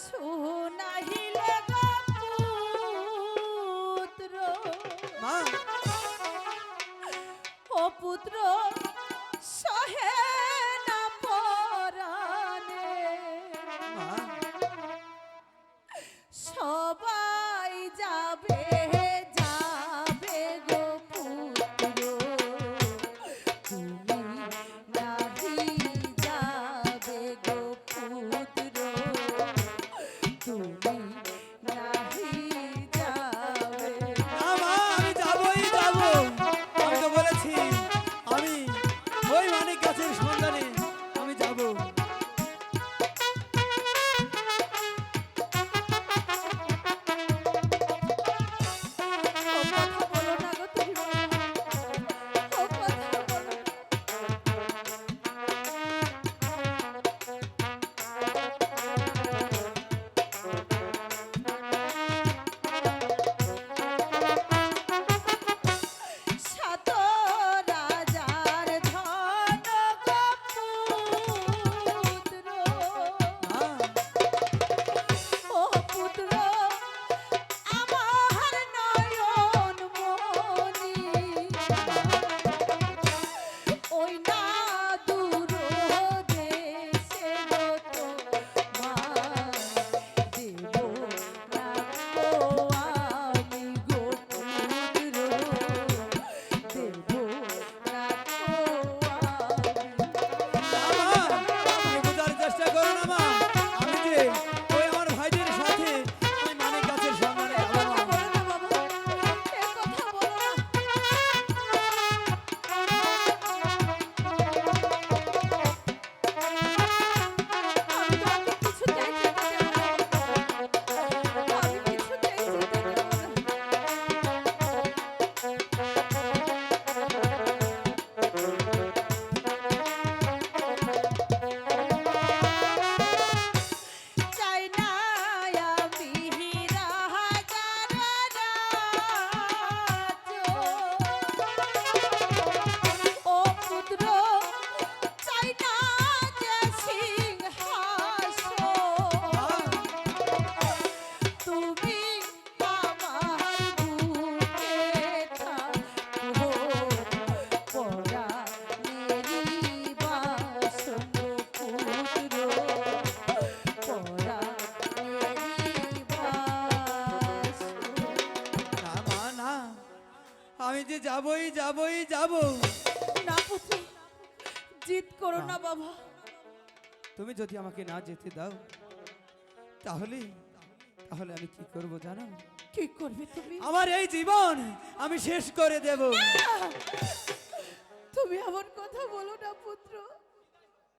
শুনাহিলে পুত্র পুত্র সবাই যাবে আমি যে যাবই যাবই যাব। না পুত্র জিত করো না বাবা। তুমি যদি আমাকে না যেতে দাও তাহলে তাহলে আমি কি করব জানো? কি করবে তুমি? আমার এই জীবন আমি শেষ করে দেব। তুমি এমন কথা বলো না পুত্র।